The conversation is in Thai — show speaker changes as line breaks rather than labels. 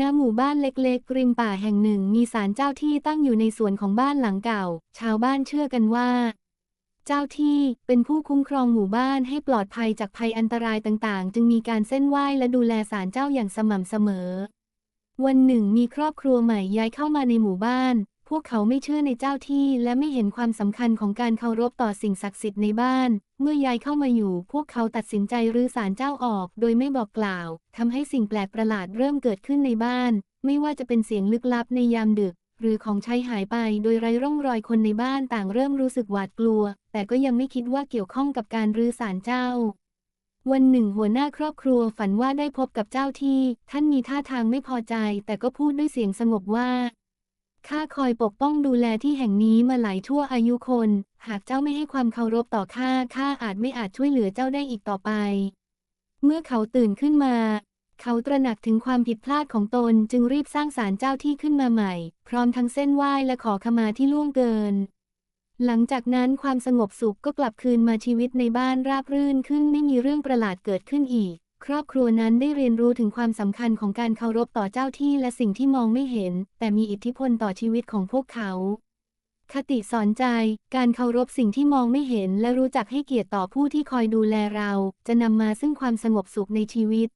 ณหมู่บ้านเล็กๆ ริมป่าแห่งหนึ่งมีศาลเจ้าที่ตั้งอยู่ในสวนของบ้านหลังเก่า ชาวบ้านเชื่อกันว่า เจ้าที่เป็นผู้คุ้มครองหมู่บ้านให้ปลอดภัยจากภัยอันตรายต่างๆ จึงมีการเส้นไหว้และดูแลศาลเจ้าอย่างสม่ำเสมอ วันหนึ่งมีครอบครัวใหม่ย้ายเข้ามาในหมู่บ้าน วกเขาไม่เชื่อในเจ้าที่และไม่เห็นความสำคัญของการเคารพต่อสิ่งศักดิ์สิทธิ์ในบ้าน เมื่อย้ายเข้ามาอยู่ พวกเขาตัดสินใจรื้อศาลเจ้าออก โดยไม่บอกกล่าวทำให้สิ่งแปลกประหลาดเริ่มเกิดขึ้นในบ้าน ไม่ว่าจะเป็นเสียงลึกลับในยามดึก หรือของใช้หายไปโดยไร้ร่องรอยคนในบ้านต่างเริ่มรู้สึกหวาดกลัว แต่ก็ยังไม่คิดว่าเกี่ยวข้องกับการรื้อศาลเจ้าวันหนึ่งหัวหน้าครอบครัวฝันว่าได้พบกับเจ้าที่ ท่านมีท่าทางไม่พอใจ แต่ก็พูดด้วยเสียงสงบว่า ข้าคอยปกป้องดูแลที่แห่งนี้มาหลายชั่วอายุคน หากเจ้าไม่ให้ความเคารพต่อข้า ข้าอาจไม่อาจช่วยเหลือเจ้าได้อีกต่อไป เมื่อเขาตื่นขึ้นมา เขาตระหนักถึงความผิดพลาดของตนจึงรีบสร้างศาลเจ้าที่ขึ้นมาใหม่ พร้อมทั้งเส้นไหว้และขอขมาที่ล่วงเกิน หลังจากนั้นความสงบสุขก็กลับคืนมาชีวิตในบ้านราบรื่นขึ้นไม่มีเรื่องประหลาดเกิดขึ้นอีก ครอบครัวนั้นได้เรียนรู้ถึงความสำคัญของการเคารพต่อเจ้าที่และสิ่งที่มองไม่เห็น แต่มีอิทธิพลต่อชีวิตของพวกเขา คติสอนใจ การเคารพสิ่งที่มองไม่เห็น และรู้จักให้เกียรติต่อผู้ที่คอยดูแลเรา จะนำมาซึ่งความสงบสุขในชีวิต